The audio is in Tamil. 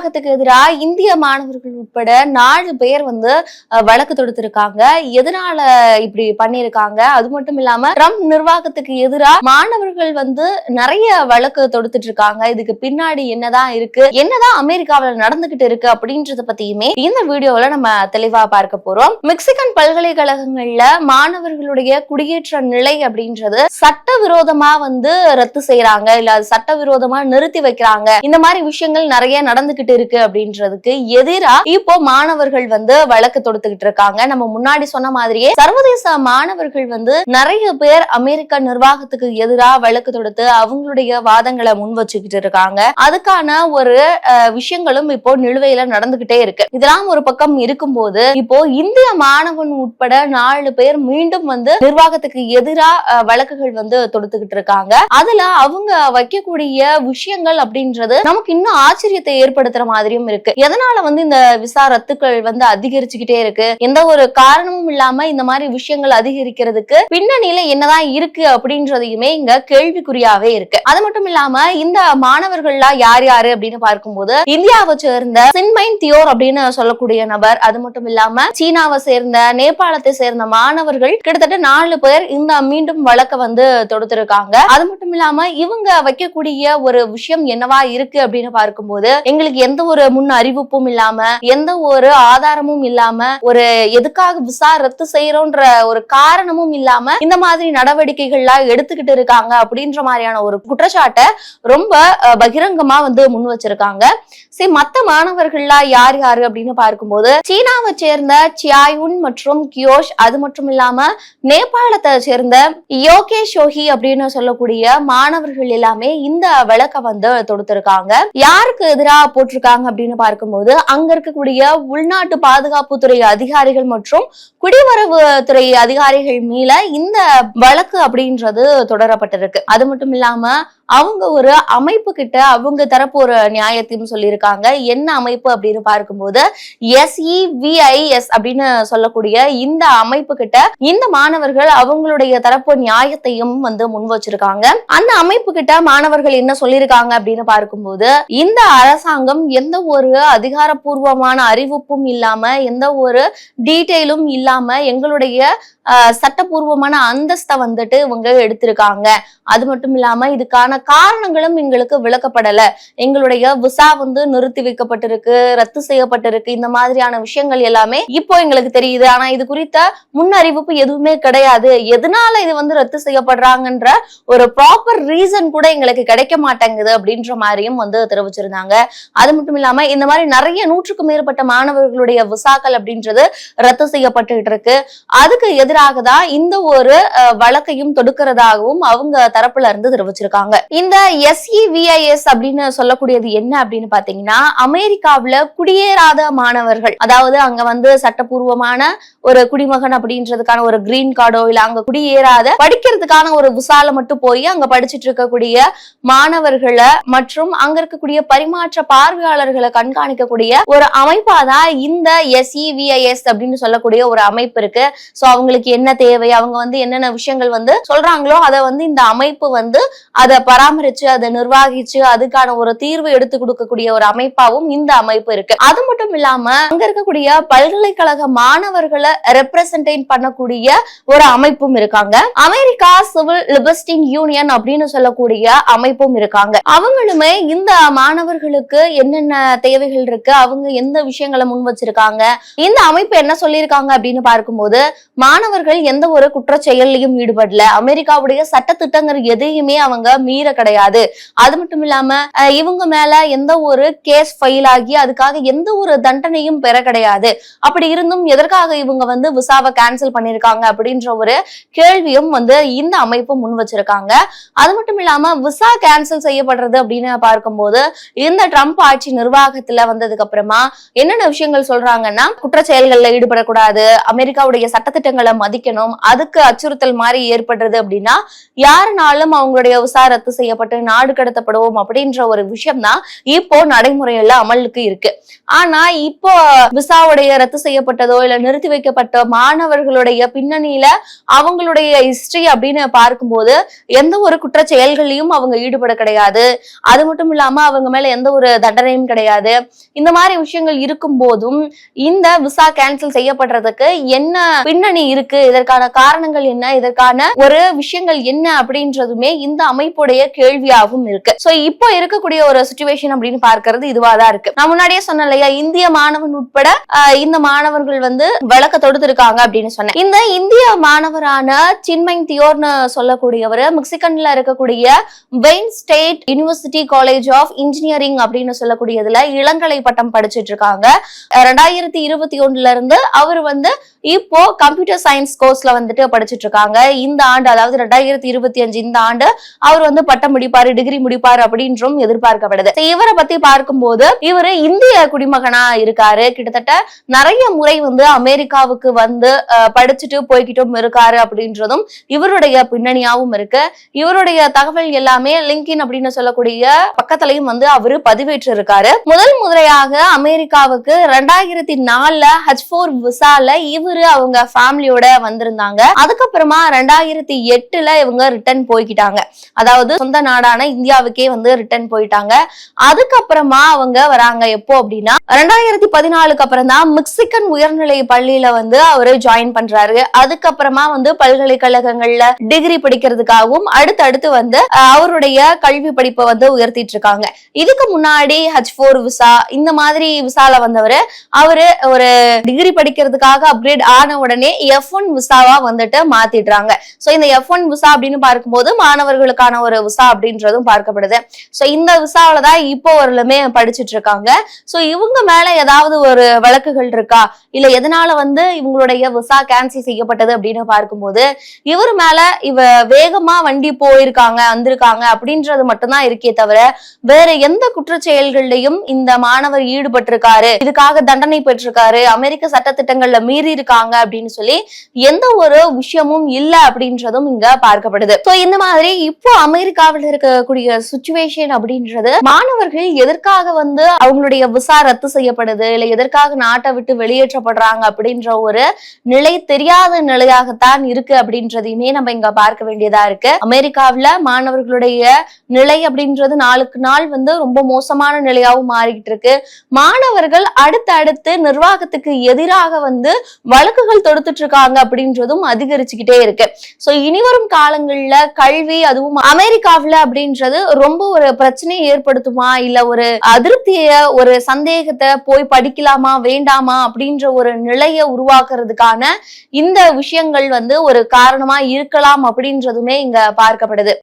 நிர்வாகத்துக்கு எதிராக இந்திய மாணவர்கள் உட்பட நாலு பேர் வந்து வழக்கு தொடுத்திருக்காங்க. எதனால இப்படி பண்ணிருக்காங்க அது மட்டும் இல்லாம ட்ரம்ப் நிர்வாகத்துக்கு எதிராக மாணவர்கள் வந்து நிறைய வழக்கு தொடுத்துட்டு இருக்காங்க இதுக்கு பின்னாடி என்னதான் இருக்கு? என்னதான் அமெரிக்காவுல நடந்துகிட்டு இருக்கு அப்படின்றத பத்தியுமே இந்த வீடியோல நம்ம தெளிவா பார்க்க போறோம். மெக்சிகன் பல்கலைக்கழகங்கள்ல மாணவர்களுடைய குடியேற்ற நிலை அப்படின்றது சட்டவிரோதமா வந்து ரத்து செய்யறாங்க இல்ல அது சட்டவிரோதமா நிறுத்தி வைக்கிறாங்க. இந்த மாதிரி விஷயங்கள் நிறைய நடந்துகிட்டு இருக்கு அப்படின்றதுக்கு எதிரா இப்போ மாணவர்கள் வந்து வழக்கு தொடுத்துக்கிட்டு இருக்காங்க. நம்ம முன்னாடி சொன்ன மாதிரியே சர்வதேச மாணவர்கள் வந்து நிறைய பேர் அமெரிக்க நிர்வாகத்துக்கு எதிரா வழக்கு தொடுத்து அவங்களுடைய வாதங்களை முன் வச்சுக்கிட்டு இருக்காங்க. அதுக்கான ஒரு விஷயங்களும் இப்போ நிலுவையில நடந்துகிட்டே இருக்கு. இதெல்லாம் ஒரு பக்கம் இருக்கும்போது இப்போ இந்திய மாணவன் உட்பட நாலு பேர் மீண்டும் வந்து நிர்வாகத்துக்கு எதிரா வழக்குகள் வந்து தொடுத்துக்கிட்டு இருக்காங்க. அதுல அவங்க வைக்கக்கூடிய விஷயங்கள் அப்படின்றது நமக்கு இன்னும் ஆச்சரியத்தை ஏற்படுத்துற மாதிரியும் இருக்கு. எதனால வந்து இந்த விசா ரத்துக்கள் வந்து அதிகரிச்சுக்கிட்டே இருக்கு? எந்த ஒரு காரணமும் இல்லாம இந்த மாதிரி விஷயங்கள் அதிகரிக்கிறதுக்கு பின்னணியில என்னதான் இருக்கு அப்படின்றதையுமே இங்க கேள்விக்குறியாவே இருக்கு. அது மட்டும் இல்லாம இந்த மாணவர்கள்லாம் யார் யாரு அப்படின்னு பார்க்கும்போது இந்தியாவை சேர்ந்த சின்மைன் தியோர் அப்படின்னு சொல்லக்கூடிய நபர் அது மட்டும் இல்லாம சீனாவை சேர்ந்த நேபாளத்தை சேர்ந்த மாணவர்கள் கிட்டத்தட்ட நாலு பேர் இந்த மீண்டும் வழக்க வந்து தொடுத்திருக்காங்க. அது மட்டும் இல்லாம இவங்க வைக்கக்கூடிய ஒரு விஷயம் என்னவா இருக்கு அப்படின்னு பார்க்கும்போது எங்களுக்கு எந்த ஒரு முன் அறிவிப்பும் இல்லாம எந்த ஒரு ஆதாரமும் இல்லாம ஒரு எதுக்காக விசா ரத்து செய்யறோன்ற ஒரு காரணமும் இல்லாம இந்த மாதிரி நடவடிக்கைகள்லாம் எடுத்துக்கிட்டு இருக்காங்க அப்படின்ற மாதிரியான ஒரு குற்றச்சாட்டை ரொம்ப பகிரங்கமா வந்து முன் வச்சிருக்காங்க. சரி மத்த மாணவர்கள்லாம் யார் யாரு அப்படின்னு பார்க்கும்போது சீனாவை சேர்ந்த சியாயுன் மற்றும் கியோஷ் அது மட்டும் இல்லாம நேபாளத்தை சேர்ந்த யோகே ஷோஹி அப்படின்னு சொல்லக்கூடிய மாணவர்கள் எல்லாமே இந்த விளக்க வந்து தொடுத்திருக்காங்க. யாருக்கு எதிராக போட்டிருக்காங்க அப்படின்னு பார்க்கும்போது அங்க இருக்கக்கூடிய உள்நாட்டு பாதுகாப்புத்துறை அதிகாரிகள் மற்றும் குடிவரவு துறை அதிகாரிகள் மேல இந்த வழக்கு அப்படின்றது தொடரப்பட்டிருக்கு. அது மட்டும் இல்லாம அவங்க ஒரு அமைப்பு கிட்ட அவங்க தரப்பு ஒரு நியாயத்தையும் சொல்லியிருக்காங்க. என்ன அமைப்பு அப்படின்னு பார்க்கும்போது எஸ்இவிஐஎஸ் அப்படின்னு சொல்லக்கூடிய இந்த அமைப்பு கிட்ட இந்த மாணவர்கள் அவங்களுடைய தரப்பு நியாயத்தையும் வந்து முன் வச்சிருக்காங்க. அந்த அமைப்பு கிட்ட மாணவர்கள் என்ன சொல்லியிருக்காங்க அப்படின்னு பார்க்கும்போது இந்த அரசாங்கம் எந்த ஒரு அதிகாரப்பூர்வமான அறிவிப்பும் இல்லாம எந்த ஒரு டீட்டெயிலும் இல்லாம எங்களுடைய அஹ், சட்டப்பூர்வமான அந்தஸ்தை வந்துட்டு இவங்க எடுத்திருக்காங்க. அது மட்டும் இல்லாம இதுக்கான காரணங்களும் எங்களுக்கு விளக்கப்படல. எங்களுடைய விசா வந்து நிறுத்தி வைக்கப்பட்டிருக்கு ரத்து செய்யப்பட்டிருக்கு. இந்த மாதிரியான விஷயங்கள் எல்லாமே இப்போ எங்களுக்கு தெரியுது. ஆனா இது குறித்த முன் அறிவிப்பு எதுவுமே கிடையாது. எதனால இது வந்து ரத்து செய்யப்படுறாங்கன்ற ஒரு ப்ராப்பர் ரீசன் கூட எங்களுக்கு கிடைக்க மாட்டேங்குது அப்படின்ற மாதிரியும் வந்து தெரிவிச்சிருந்தாங்க. அது மட்டும் இல்லாம இந்த மாதிரி நிறைய நூற்றுக்கும் மேற்பட்ட மாணவர்களுடைய விசாக்கள் அப்படின்றது ரத்து செய்யப்பட்டுகிட்டு இருக்கு அதுக்கு எதிராக தான் இந்த ஒரு அஹ், வழக்கையும் தொடுக்கிறதாகவும் அவங்க தரப்புல இருந்து தெரிவிச்சிருக்காங்க. இந்த எஸ்இவிஐஎஸ் அப்படின்னு சொல்லக்கூடியது என்ன அப்படின்னு பாத்தீங்கன்னா அமெரிக்காவுல குடியேறாத மாணவர்கள் அதாவது அங்க வந்து சட்டப்பூர்வமான ஒரு குடிமகன் அப்படின்றதுக்கான ஒரு கிரீன் கார்டோ இல்ல அங்க குடியேறாத படிக்கிறதுக்கான ஒரு விசால மட்டும் போய் அங்க படிச்சிட்டு இருக்கக்கூடிய மாணவர்களை மற்றும் அங்க இருக்கக்கூடிய பரிமாற்ற பார்வையாளர்களை கண்காணிக்கக்கூடிய ஒரு அமைப்பா தான் இந்த எஸ்இவிஐஎஸ் அப்படின்னு சொல்லக்கூடிய ஒரு அமைப்பு இருக்கு. சோ அவங்களுக்கு என்ன தேவை அவங்க வந்து என்னென்ன விஷயங்கள் வந்து சொல்றாங்களோ அதை வந்து இந்த அமைப்பு வந்து அதை பராமரிச்சு அதை நிர்வாகிச்சு அதுக்கான ஒரு தீர்வு எடுத்து கொடுக்கக்கூடிய ஒரு அமைப்பாவும் இந்த அமைப்பு இருக்கு. அது மட்டும் இல்லாம அங்க இருக்கக்கூடிய பல்கலைக்கழக மாணவர்களை ரெப்ரசன்டேட் பண்ணக்கூடிய ஒரு அமைப்பும் இருக்காங்க. அமெரிக்கா சிவில் லிபஸ்டிங் யூனியன் அப்படின்னு சொல்லக்கூடிய அமைப்பும் இருக்காங்க. அவங்களுமே இந்த மாணவர்களுக்கு என்னென்ன தேவைகள் இருக்கு அவங்க எந்த விஷயங்களை முன் வச்சிருக்காங்க இந்த அமைப்பு என்ன சொல்லியிருக்காங்க அப்படின்னு பார்க்கும்போது மாணவர்கள் எந்த ஒரு குற்ற செயல்லையும் ஈடுபடல. அமெரிக்காவுடைய சட்ட திட்டங்கள் எதையுமே அவங்க மீற கிடையாது. அது மட்டும் இல்லாம இவங்க மேல எந்த ஒரு கேஸ் ஃபைல் ஆகி அதுக்காக எந்த ஒரு தண்டனையும் பெற கிடையாது. அப்படி இருந்தும் எதற்காக இவங்க வந்து விசாவை கேன்சல் பண்ணிருக்காங்க அப்படின்ற ஒரு கேள்வியும் வந்து இந்த அமைப்பு முன் வச்சிருக்காங்க. அது மட்டும் இல்லாம விசா கேன்சல் செய்யப்படுறது அப்படின்னு பார்க்கும்போது இந்த ட்ரம்ப் ஆட்சி நிர்வாகத்துல வந்ததுக்கு அப்புறமா என்னென்ன விஷயங்கள் சொல்றாங்கன்னா குற்ற செயல்கள்ல ஈடுபடக்கூடாது அமெரிக்காவுடைய சட்டத்திட்டங்களை மதிக்கணும் அதுக்கு அச்சுறுத்தல் மாதிரி ஏற்படுறது அப்படின்னா யாருனாலும் அவங்களுடைய விசா ரத்து ரத்து செய்யப்பட்டு நாடு கடத்தப்படுவோம் அப்படின்ற ஒரு விஷயம் தான் இப்போ நடைமுறையில அமலுக்கு இருக்கு. ஆனா இப்போ விசாவுடைய ரத்து செய்யப்பட்டதோ இல்ல நிறுத்தி வைக்கப்பட்ட மாணவர்களுடைய பின்னணியில அவங்களுடைய ஹிஸ்டரி அப்படின்னு பார்க்கும்போது எந்த ஒரு குற்ற செயல்களையும் அவங்க ஈடுபட கிடையாது. அது மட்டும் இல்லாம அவங்க மேல எந்த ஒரு தண்டனையும் கிடையாது. இந்த மாதிரி விஷயங்கள் இருக்கும் போதும் இந்த விசா கேன்சல் செய்யப்படுறதுக்கு என்ன பின்னணி இருக்கு? இதற்கான காரணங்கள் என்ன? இதற்கான ஒரு விஷயங்கள் என்ன அப்படின்றதுமே இந்த அமைப்புடைய கேள்வியாகவும் இருக்கு. சோ இப்போ இருக்கக்கூடிய ஒரு சுச்சுவேஷன் அப்படின்னு பார்க்கறது இதுவா தான் இருக்கு. நான் முன்னாடியே சொன்னேன் இல்லையா இந்திய மாணவன் உட்பட இந்த மாணவர்கள் வந்து விளக்க தொடுத்திருக்காங்க அப்படின்னு சொன்னேன். இந்த இந்திய மாணவரான சின்மைங் தியோர்னு சொல்லக்கூடியவர் மெக்சிகன்ல இருக்கக்கூடிய Wayne State University College of Engineering அப்படின்னு சொல்லக்கூடியதுல இளங்கலை பட்டம் படிச்சிட்டு இருக்காங்க ரெண்டாயிரத்தி இருபத்தி ஒண்ணுல இருந்து அவர் வந்து இப்போ கம்ப்யூட்டர் சயின்ஸ் கோர்ஸ்ல வந்துட்டு படிச்சிட்டு இருக்காங்க இந்த ஆண்டு அதாவது ரெண்டாயிரத்தி இருபத்தி அஞ்சு இந்த ஆண்டு அவர் வந்து பட்டம் முடிப்பாரு டிகிரி முடிப்பாரு அப்படின்றும் எதிர்பார்க்கப்படுது இவரை பத்தி பார்க்கும்போது இவரு இந்திய குடிமகனா இருக்காரு. கிட்டத்தட்ட நிறைய முறை வந்து அமெரிக்காவுக்கு வந்து படிச்சுட்டு போய்கிட்டும் இருக்காரு அப்படின்றதும் இவருடைய பின்னணியாவும் இருக்கு. இவருடைய தகவல் எல்லாமே லிங்கின் அப்படின்னு சொல்லக்கூடிய பக்கத்துலயும் வந்து அவரு பதிவேற்று இருக்காரு முதல் முறையாக அமெரிக்காவுக்கு ரெண்டாயிரத்தி நாலுல ஹச் போர் விசால இவரு அவங்க ஃபேமிலியோட வந்திருந்தாங்க. அதுக்கப்புறமா ரெண்டாயிரத்தி எட்டுல இவங்க ரிட்டர்ன் போய்கிட்டாங்க அதாவது சொந்த நாடான இந்தியாவுக்கே வந்து ரிட்டர்ன் போயிட்டாங்க. அதுக்கப்புறமா அவங்க வராங்க எப்போ அப்படின்னா ரெண்டாயிரத்தி பதினாலுக்கு அப்புறம் தான் மெக்சிகன் உயர்நிலை பள்ளியில வந்து அவரு ஜாயின் பண்றாரு. அதுக்கப்புறமா வந்து பல்கலைக்கழகங்கள்ல டிகிரி படிக்கிறதுக்காகவும் அடுத்தடுத்து வந்து அவருடைய கல்வி படிப்பை வந்து உயர்த்திட்டு இருக்காங்க. இதுக்கு முன்னாடி ஹச் போர் விசா இந்த மாதிரி விசால வந்தவர் அவரு ஒரு டிகிரி படிக்கிறதுக்காக அப்கிரேட் ஆன உடனே எஃப் ஒன் விசாவா வந்துட்டு மாத்திடுறாங்க. சோ இந்த எஃப் ஒன் விசா அப்படின்னு பார்க்கும்போது மாணவர்களுக்கான ஒரு விசா அப்படின்றதும் பார்க்கப்படுது. சோ இந்த விசாவில தான் இப்போ வரலுமே படிச்சுட்டு இருக்காங்க சோ இவங்க மேல ஏதாவது ஒரு வழக்குகள் இருக்கா? இல்ல எதனால வந்து இவங்களுடைய விசா கேன்சல் செய்யப்பட்டது அப்படின்னு பார்க்கும்போது இவர் மேல இவ வேகமா வண்டி போயிருக்காங்க வந்திருக்காங்க அப்படின்றது மட்டும்தான் இருக்கே தவிர வேற எந்த குற்ற செயல்கள்லயும் இந்த மாணவர் ஈடுபட்டிருக்காரு. இதுக்காக தண்டனை பெற்றிருக்காரு. அமெரிக்க சட்டத்திட்டங்கள்ல மீறி இருக்காங்க அப்படின்னு சொல்லி எந்த ஒரு விஷயமும் இல்ல அப்படின்றதும் இங்க பார்க்கப்படுது. சோ இந்த மாதிரி இப்போ அமெரிக்க அமெரிக்காவில் இருக்கக்கூடிய சுச்சுவேஷன் அப்படின்றது மாணவர்கள் எதற்காக வந்து அவங்களுடைய விசா ரத்து செய்யப்படுது? இல்ல எதற்காக நாட்டை விட்டு வெளியேற்றப்படுறாங்க அப்படின்ற ஒரு நிலை தெரியாத நிலையாகத்தான் இருக்கு அப்படின்றதையுமே நம்ம இங்க பார்க்க வேண்டியதா இருக்கு. அமெரிக்காவில மாணவர்களுடைய நிலை அப்படின்றது நாளுக்கு நாள் வந்து ரொம்ப மோசமான நிலையாகவும் மாறிக்கிட்டு இருக்கு. மாணவர்கள் அடுத்து அடுத்து நிர்வாகத்துக்கு எதிராக வந்து வழக்குகள் தொடுத்துட்டு இருக்காங்க அப்படின்றதும் அதிகரிச்சுக்கிட்டே இருக்கு. சோ இனிவரும் காலங்கள்ல கல்வி அதுவும் அமெரிக்கா அமெரிக்காவுல அப்படின்றது ரொம்ப ஒரு பிரச்சனையை ஏற்படுத்துமா? இல்ல ஒரு அதிருப்திய ஒரு சந்தேகத்தை போய் படிக்கலாமா வேண்டாமா? அப்படின்ற ஒரு நிலையை உருவாக்குறதுக்கான இந்த விஷயங்கள் வந்து ஒரு காரணமா இருக்கலாம் அப்படின்றதுமே இங்க பார்க்கப்படுது.